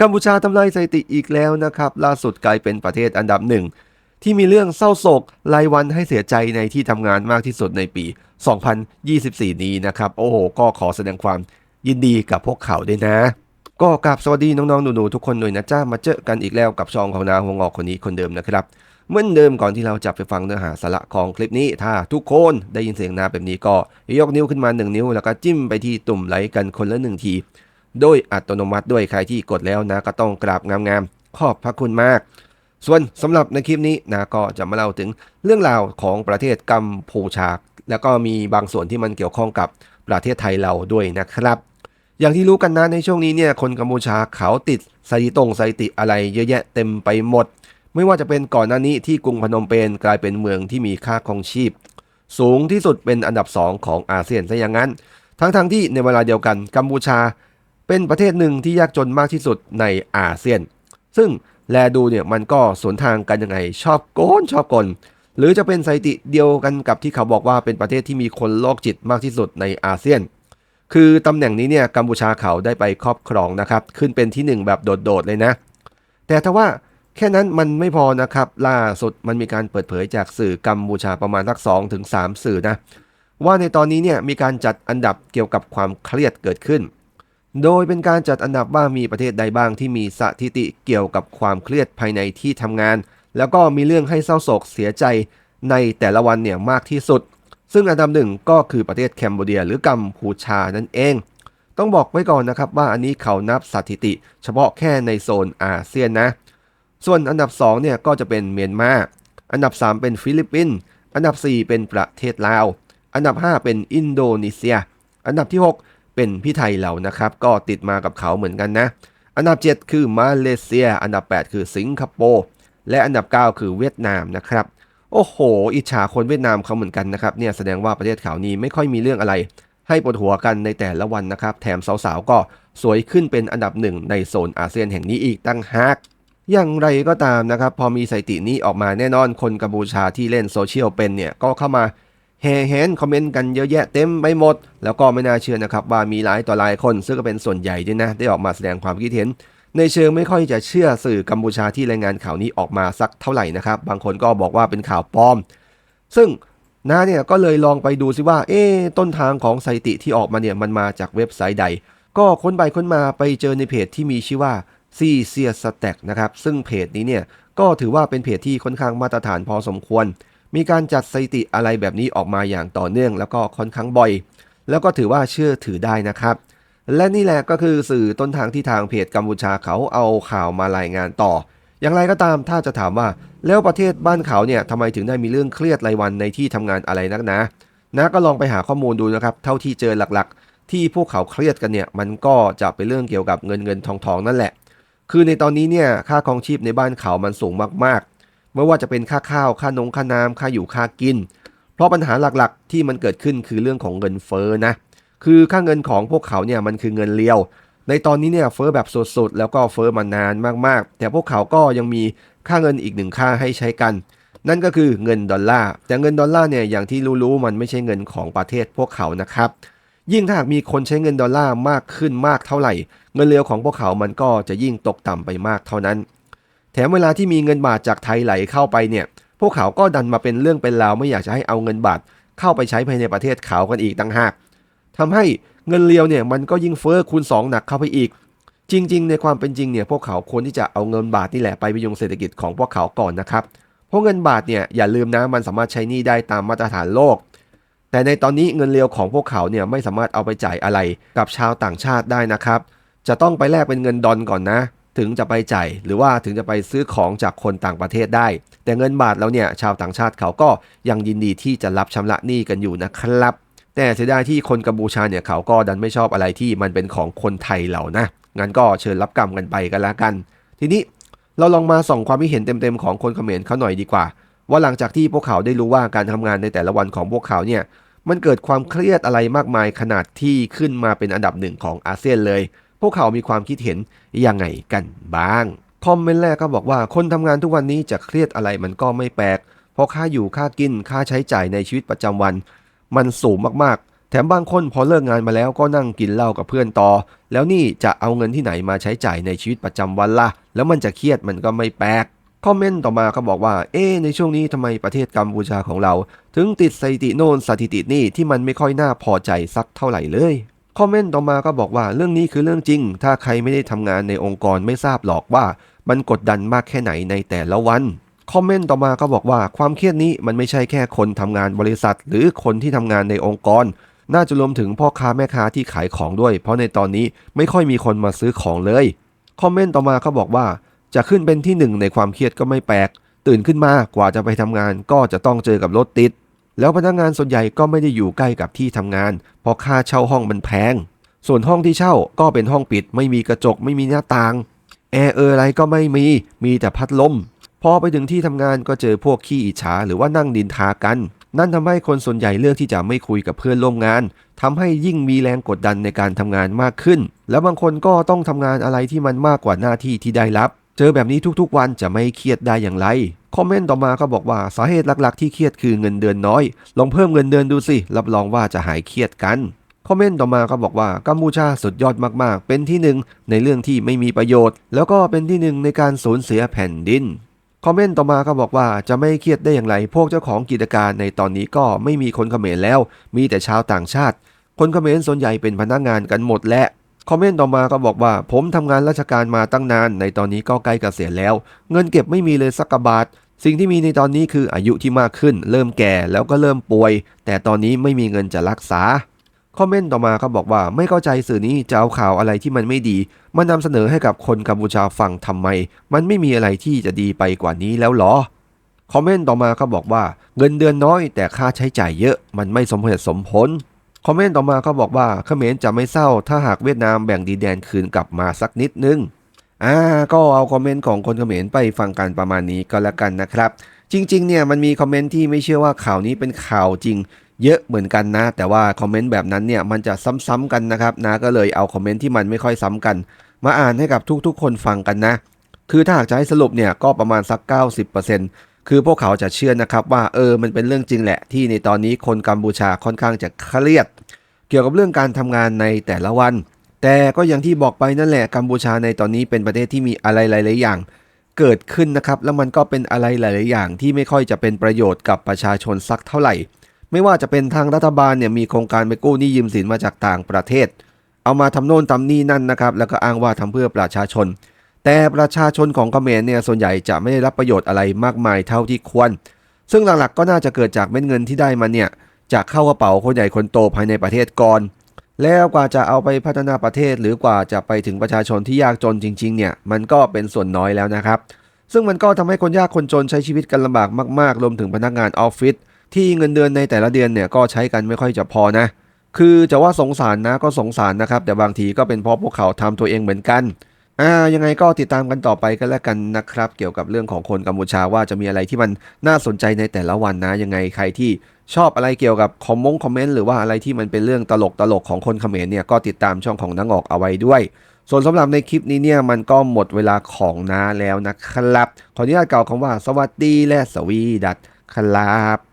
กัมพูชาทำลายสถิติอีกแล้วนะครับ ล่าสุดกลายเป็นประเทศอันดับหนึ่ง ที่มีเรื่องเศร้าโศกรายวันให้เสียใจในที่ทำงานมากที่สุดในปี 2024 นี้นะครับ โอ้โห ก็ขอแสดงความยินดีกับพวกเขาด้วยนะ ก็กราบสวัสดีน้องๆ หนูๆ ทุกคนด้วยนะจ้ามาเจอกันอีกแล้วกับช่องของนาหัวงอกคนนี้คนเดิมนะครับเหมือนเดิมก่อนที่เราจะไปฟังเนื้อหาสาระของคลิปนี้ ถ้าทุกคนได้ยินเสียงนาแบบนี้ก็ยกนิ้วขึ้นมา 1 นิ้ว แล้วก็จิ้มไปที่ตุ่มไลค์กันคนละหนึ่งที โดยอัตโนมัติด้วยใครที่กดแล้วนะก็ต้องกราบงามๆ ขอบพระคุณมาก ส่วนสำหรับในคลิปนี้นะก็จะมาเล่าถึงเรื่องราวของประเทศกัมพูชาแล้วก็มีบางส่วนที่มันเกี่ยวข้องกับประเทศไทยเราด้วยนะครับ อย่างที่รู้กันนะในช่วงนี้เนี่ยคนกัมพูชาเขาติดสถิตงสถิติอะไรเยอะแยะเต็มไปหมด ไม่ว่าจะเป็นก่อนหน้านี้ที่กรุงพนมเปญกลายเป็นเมืองที่มีค่าครองชีพ สูงที่สุดเป็นอันดับ 2 ของอาเซียนซะอย่างนั้น ทั้งๆทที่ในเวลาเดียวกันกัมพูชา เป็นประเทศหนึ่งที่ยากจนมากที่สุดในอาเซียน ซึ่งแลดูเนี่ยมันก็สวนทางกันยังไง ชอบโกนชอบกล หรือจะเป็นสถิติเดียวกันกับที่เขาบอกว่าเป็นประเทศที่มีคนโรคจิตมากที่สุดในอาเซียน คือตำแหน่งนี้เนี่ยกัมพูชาเขาได้ไปครอบครองนะครับ ขึ้นเป็นที่หนึ่งแบบโดดๆเลยนะ แต่ถ้าว่าแค่นั้นมันไม่พอนะครับ ล่าสุดมันมีการเปิดเผยจากสื่อกัมพูชาประมาณสัก2ถึง3สื่อนะว่าในตอนนี้เนี่ยมีการจัดอันดับเกี่ยวกับความเครียดเกิดขึ้น โดยเป็นการจัดอันดับว่ามีประเทศใดบ้างที่มีสถิติเกี่ยวกับความเครียดภายในที่ทำงาน แล้วก็มีเรื่องให้เศร้าโศกเสียใจในแต่ละวันเนี่ยมากที่สุด ซึ่งอันดับหนึ่งก็คือประเทศแคนเบเดีย หรือกัมพูชานั่นเอง ต้องบอกไว้ก่อนนะครับว่าอันนี้เขานับสถิติ เฉพาะแค่ในโซนอาเซียนนะ ส่วนอันดับ2เนี่ยก็จะเป็นเมียนมา อันดับ 3 เป็นฟิลิปปินส์ อันดับ 4 เป็นประเทศลาว อันดับ 5 เป็นอินโดนีเซีย อันดับที่ 6 เป็นพี่ไทยเรานะครับ ก็ติดมากับเขาเหมือนกันนะ อันดับ 7 คือมาเลเซีย อันดับ 8 คือสิงคโปร์และอันดับ 9 คือเวียดนามนะครับโอ้โห อิจฉาคนเวียดนามเขาเหมือนกันนะครับเนี่ยแสดงว่าประเทศเขานี้ไม่ค่อยมีเรื่องอะไร ให้ปวดหัวกันในแต่ละวันนะครับ แถมสาวๆก็สวยขึ้นเป็นอันดับหนึ่งในโซนอาเซียนแห่งนี้อีกตั้งหากอย่างไรก็ตามนะครับ พอมีสถิตินี้ออกมาแน่นอนคนกัมพูชาที่เล่นโซเชียลเป็นเนี่ยก็เข้ามา แห่แหนคอมเมนต์กันเยอะแยะเต็มไปหมด แล้วก็ไม่น่าเชื่อนะครับว่ามีหลายต่อหลายคน ซึ่งก็เป็นส่วนใหญ่ด้วยนะ ได้ออกมาแสดงความคิดเห็น ในเชิงไม่ค่อยจะเชื่อสื่อกัมพูชาที่รายงานข่าวนี้ออกมาสักเท่าไหร่นะครับ บางคนก็บอกว่าเป็นข่าวปลอม ซึ่งน้าเนี่ยก็เลยลองไปดูซิว่า เอ๊ต้นทางของสถิติที่ออกมาเนี่ยมันมาจากเว็บไซต์ใด ก็ค้นไปค้นมาไปเจอในเพจที่มีชื่อว่าซีเซียสแต็กนะครับซึ่งเพจนี้เนี่ยก็ถือว่าเป็นเพจที่ค่อนข้างมาตรฐานพอสมควร มีการจัดสถิติอะไรแบบนี้ออกมาอย่างต่อเนื่อง แล้วก็ค่อนข้างบ่อย แล้วก็ถือว่าเชื่อถือได้นะครับ และนี่แหละก็คือสื่อต้นทางที่ทางเพจกัมพูชาเขาเอาข่าวมารายงานต่อ อย่างไรก็ตามถ้าจะถามว่า แล้วประเทศบ้านเขาเนี่ยทำไมถึงได้มีเรื่องเครียดรายวันในที่ทำงานอะไรนักนะนะก็ลองไปหาข้อมูลดูนะครับ เท่าที่เจอหลักๆ ที่พวกเขาเครียดกันเนี่ย มันก็จะเป็นเรื่องเกี่ยวกับเงินเงินทองทองนั่นแหละ คือในตอนนี้เนี่ยค่าครองชีพในบ้านเขามันสูงมากๆ ไม่ว่าจะเป็นค่าข้าวค่านงค่าน้ำค่าอยู่ค่ากิน เพราะปัญหาหลักๆ ที่มันเกิดขึ้นคือเรื่องของเงินเฟ้อนะคือค่าเงินของพวกเขาเนี่ยมันคือเงินเลียว ในตอนนี้เนี่ยเฟ้อแบบสุดๆแล้วก็เฟ้อมานานมากๆ แต่พวกเขาก็ยังมีค่าเงินอีกหนึ่งค่าให้ใช้กัน นั่นก็คือเงินดอลลาร์แต่เงินดอลลาร์เนี่ยอย่างที่รู้ๆมันไม่ใช่เงินของประเทศพวกเขานะครับยิ่งถ้าหากมีคนใช้เงินดอลลาร์มากขึ้นมากเท่าไหร่ เงินเลียวของพวกเขามันก็จะยิ่งตกต่ำไปมากเท่านั้น แถมเวลาที่มีเงินบาทจากไทยไหลเข้าไปเนี่ย พวกเขาก็ดันมาเป็นเรื่องเป็นราวไม่อยากจะให้เอาเงินบาทเข้าไปใช้ภายในประเทศเขากันอีกต่างหากทำให้เงินเลียวเนี่ยมันก็ยิ่งเฟ้อคูณ 2 หนักเข้าไปอีก จริง ๆ ในความเป็นจริงเนี่ยพวกเขาควรที่จะเอาเงินบาทนี่แหละไปพยุงเศรษฐกิจของพวกเขาก่อนนะครับ เพราะเงินบาทเนี่ยอย่าลืมนะมันสามารถใช้หนี้ได้ตามมาตรฐานโลก แต่ในตอนนี้เงินเลียวของพวกเขาเนี่ยไม่สามารถเอาไปจ่ายอะไรกับชาวต่างชาติได้นะครับ จะต้องไปแลกเป็นเงินดอลก่อนนะ ถึงจะไปจ่ายหรือว่าถึงจะไปซื้อของจากคนต่างประเทศได้ แต่เงินบาทแล้วเนี่ยชาวต่างชาติเขาก็ยังยินดีที่จะรับชำระหนี้กันอยู่นะครับ แต่เสียดายที่คนกัมพูชาเนี่ยเขาก็ดันไม่ชอบอะไรที่มันเป็นของคนไทยเหล่านะงั้นก็เชิญรับกรรมกันไปกันละกัน ทีนี้เราลองมาส่องความคิดเห็นเต็มๆของคนเขมรเขาหน่อยดีกว่า ว่าหลังจากที่พวกเขาได้รู้ว่าการทำงานในแต่ละวันของพวกเขาเนี่ยมันเกิดความเครียดอะไรมากมายขนาดที่ขึ้นมาเป็นอันดับหนึ่งของอาเซียนเลย พวกเขามีความคิดเห็นยังไงกันบ้าง คอมเมนต์แรกก็บอกว่าคนทำงานทุกวันนี้จะเครียดอะไรมันก็ไม่แปลก เพราะค่าอยู่ค่ากินค่าใช้จ่ายในชีวิตประจำวัน มันสูงมากๆ แถมบางคนพอเลิกงานมาแล้วก็นั่งกินเหล้ากับเพื่อนต่อ แล้วนี่จะเอาเงินที่ไหนมาใช้จ่ายในชีวิตประจำวันล่ะ แล้วมันจะเครียดมันก็ไม่แปลกคอมเมนต์ต่อมาก็บอกว่า เอ๊ในช่วงนี้ทำไมประเทศกัมพูชาของเรา ถึงติดสถิติโน่นสถิตินี่ที่มันไม่ค่อยน่าพอใจสักเท่าไหร่เลย คอมเมนต์ต่อมาก็บอกว่าเรื่องนี้คือเรื่องจริง ถ้าใครไม่ได้ทำงานในองค์กรไม่ทราบหรอกว่า มันกดดันมากแค่ไหนในแต่ละวันคอมเมนต์ต่อมาก็บอกว่าความเครียดนี้มันไม่ใช่แค่คนทำงานบริษัท หรือคนที่ทำงานในองค์กร น่าจะรวมถึงพ่อค้าแม่ค้าที่ขายของด้วย เพราะในตอนนี้ไม่ค่อยมีคนมาซื้อของเลยคอมเมนต์ต่อมาก็บอกว่า จะขึ้นเป็นที่หนึ่งในความเครียดก็ไม่แปลกตื่นขึ้นมากว่าจะไปทำงานก็จะต้องเจอกับรถติด แล้วพนักงานส่วนใหญ่ก็ไม่ได้อยู่ใกล้กับที่ทำงาน เพราะค่าเช่าห้องมันแพง ส่วนห้องที่เช่าก็เป็นห้องปิด ไม่มีกระจกไม่มีหน้าต่าง แอร์เอออะไรก็ไม่มี มีแต่พัดลม พอไปถึงที่ทำงานก็เจอพวกขี้อิจฉาหรือว่านั่งดินทากัน นั่นทำให้คนส่วนใหญ่เลือกที่จะไม่คุยกับเพื่อนร่วมงานทำให้ยิ่งมีแรงกดดันในการทำงานมากขึ้น แล้วบางคนก็ต้องทำงานอะไรที่มันมากกว่าหน้าที่ที่ได้รับ เจอแบบนี้ทุกๆวันจะไม่เครียดได้อย่างไรคอมเมนต์ต่อมาก็บอกว่าสาเหตุหลักๆที่เครียดคือเงินเดือนน้อย ลองเพิ่มเงินเดือนดูสิ รับรองว่าจะหายเครียดกันคอมเมนต์ต่อมาก็บอกว่ากัมพูชาสุดยอดมากๆ เป็นที่หนึ่งในเรื่องที่ไม่มีประโยชน์ แล้วก็เป็นที่หนึ่งในการสูญเสียแผ่นดินคอมเมนต์ต่อมาก็บอกว่าจะไม่เครียดได้อย่างไร พวกเจ้าของกิจการในตอนนี้ก็ไม่มีคนเขมรแล้ว มีแต่ชาวต่างชาติ คนเขมรส่วนใหญ่เป็นพนักงานกันหมดแหละ คอมเมนต์ต่อมาก็บอกว่า ผมทำงานราชการมาตั้งนาน ในตอนนี้ก็ใกล้เกษียณแล้ว เงินเก็บไม่มีเลยสักกบาท สิ่งที่มีในตอนนี้คืออายุที่มากขึ้น เริ่มแก่แล้วก็เริ่มป่วย แต่ตอนนี้ไม่มีเงินจะรักษาคอมเมนต์ต่อมาก็บอกว่าไม่เข้าใจสื่อนี้จะเอาข่าวอะไรที่มันไม่ดี มานำเสนอให้กับคนกัมพูชาฟังทำไม มันไม่มีอะไรที่จะดีไปกว่านี้แล้วหรอคอมเมนต์ต่อมาก็บอกว่า เงินเดือนน้อยแต่ค่าใช้จ่ายเยอะ มันไม่สมเหตุสมผล คอมเมนต์ต่อมาก็บอกว่าเขมรจะไม่เศร้า ถ้าหากเวียดนามแบ่งดินแดนคืนกลับมาสักนิดนึงอ่าก็เอาคอมเมนต์ของคนเขมรไปฟังกันประมาณนี้ก็แล้วกันนะครับ จริงๆเนี่ยมันมีคอมเมนต์ที่ไม่เชื่อว่าข่าวนี้เป็นข่าวจริง เยอะเหมือนกันนะ แต่ว่าคอมเมนต์แบบนั้นเนี่ยมันจะซ้ำๆกันนะครับนะก็เลยเอาคอมเมนต์ที่มันไม่ค่อยซ้ำกัน มาอ่านให้กับทุกๆ คนฟังกันนะ คือถ้าหากจะให้สรุปเนี่ยก็ประมาณสัก 90%คือพวกเขาจะเชื่อนะครับว่าเออมันเป็นเรื่องจริงแหละที่ในตอนนี้คนกัมพูชาค่อนข้างจะเครียด เกี่ยวกับเรื่องการทำงานในแต่ละวัน แต่ก็อย่างที่บอกไปนั่นแหละกัมพูชาในตอนนี้เป็นประเทศที่มีอะไรหลาย ๆ อย่าง เกิดขึ้นนะครับ แล้วมันก็เป็นอะไรหลาย ๆ อย่างที่ไม่ค่อยจะเป็นประโยชน์กับประชาชนสักเท่าไหร่ ไม่ว่าจะเป็นทางรัฐบาลเนี่ยมีโครงการไปกู้หนี้ยืมสินมาจากต่างประเทศ เอามาทำโน่นทำนี่นั่นนะครับ แล้วก็อ้างว่าทำเพื่อประชาชน แต่ประชาชนของเขมรเนี่ยส่วนใหญ่จะไม่ได้รับประโยชน์อะไรมากมายเท่าที่ควร ซึ่งหลัก ๆ ก็น่าจะเกิดจากเม็ดเงินที่ได้มาเนี่ย จะเข้ากระเป๋าคนใหญ่คนโตภายในประเทศก่อน แล้วกว่าจะเอาไปพัฒนาประเทศ หรือกว่าจะไปถึงประชาชนที่ยากจนจริง ๆ เนี่ย มันก็เป็นส่วนน้อยแล้วนะครับ ซึ่งมันก็ทำให้คนยากคนจนใช้ชีวิตกันลำบากมาก ๆ รวมถึงพนักงานออฟฟิศที่เงินเดือนในแต่ละเดือนเนี่ยก็ใช้กันไม่ค่อยจะพอนะ คือจะว่าสงสารนะก็สงสารนะครับ แต่บางทีก็เป็นเพราะพวกเขาทำตัวเองเหมือนกัน อ่ายังไงก็ติดตามกันต่อไปกันแล้วกันนะครับ เกี่ยวกับเรื่องของคนกัมพูชาว่าจะมีอะไรที่มันน่าสนใจในแต่ละวันนะ ยังไงใครที่ชอบอะไรเกี่ยวกับคอมมงคอมเมนต์หรือว่าอะไรที่มันเป็นเรื่องตลกตลกของคนเขมรเนี่ยก็ติดตามช่องของนังออกเอาไว้ด้วย ส่วนสำหรับในคลิปนี้เนี่ยมันก็หมดเวลาของน้าแล้วนะครับ ขออนุญาตกล่าวคำว่าสวัสดีและสวีดัตครับ